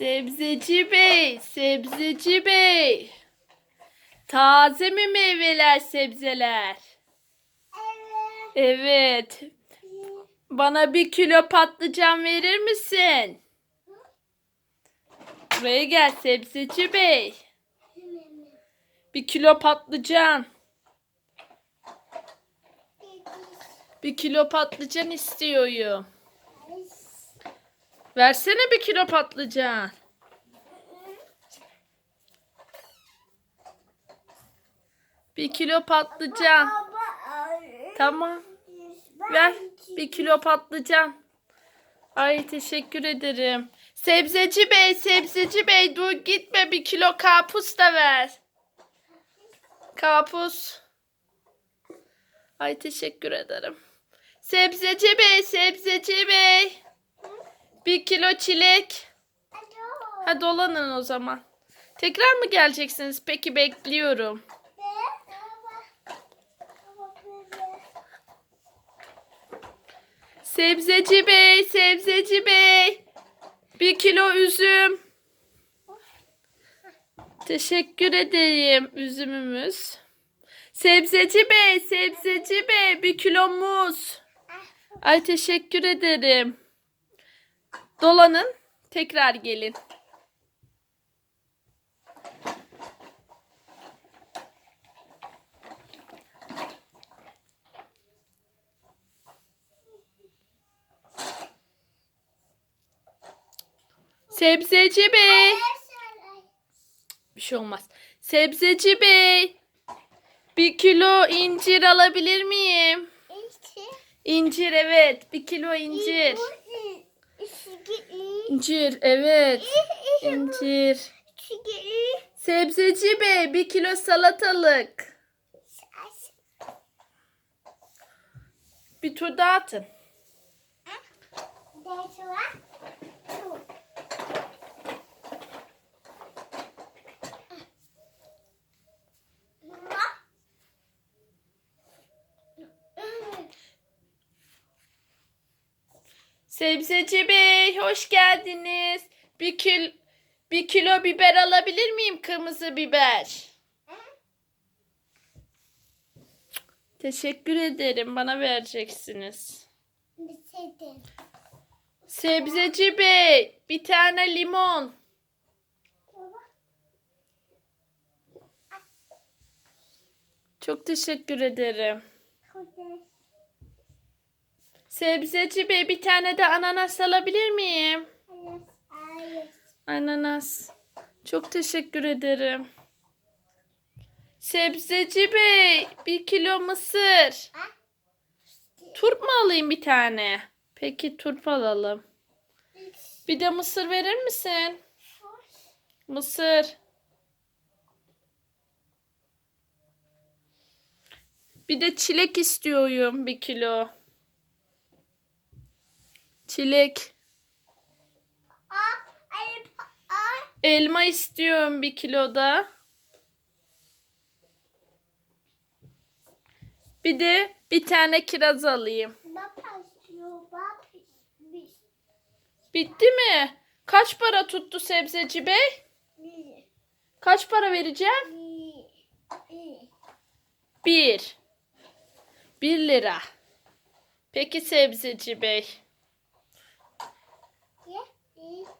Sebzeci bey, sebzeci bey. Taze mi meyveler, sebzeler? Evet. Bana bir kilo patlıcan verir misin? Buraya gel sebzeci bey. Bir kilo patlıcan. Bir kilo patlıcan istiyorum. Versene bir kilo patlıcan. Bir kilo patlıcan. Tamam. Ver bir kilo patlıcan. Ay teşekkür ederim. Sebzeci bey, sebzeci bey dur gitme bir kilo karpuz da ver. Karpuz. Ay teşekkür ederim. Sebzeci bey, sebzeci bey. Bir kilo çilek. Ha dolanın o zaman. Tekrar mı geleceksiniz? Peki bekliyorum. Sebzeci bey, sebzeci bey. Bir kilo üzüm. Teşekkür ederim üzümümüz. Sebzeci bey, sebzeci bey. Bir kilo muz. Ay teşekkür ederim. Dolanın. Tekrar gelin. Sebzeci bey. Bir şey olmaz. Sebzeci bey. Bir kilo incir alabilir miyim? İncir evet. Bir kilo incir. İncir evet. İncir. Sebzeci bey bir kilo salatalık. Bir tur daha atın. Sebzeci bey hoş geldiniz. Bir kil bir kilo biber alabilir miyim? Kırmızı biber. Teşekkür ederim. Bana vereceksiniz. Sebzeci bey bir tane limon. Çok teşekkür ederim. Sebzeci bey bir tane de ananas alabilir miyim? Ananas. Çok teşekkür ederim. Sebzeci bey bir kilo mısır. Turp mu alayım bir tane? Peki turp alalım. Bir de mısır verir misin? Mısır. Bir de çilek istiyorum bir kilo. Çilek. Elma istiyorum bir kilo da. Bir de bir tane kiraz alayım. Bitti mi? Kaç para tuttu sebzeci bey? Kaç para vereceğim? Bir. Bir lira. Peki sebzeci bey. me.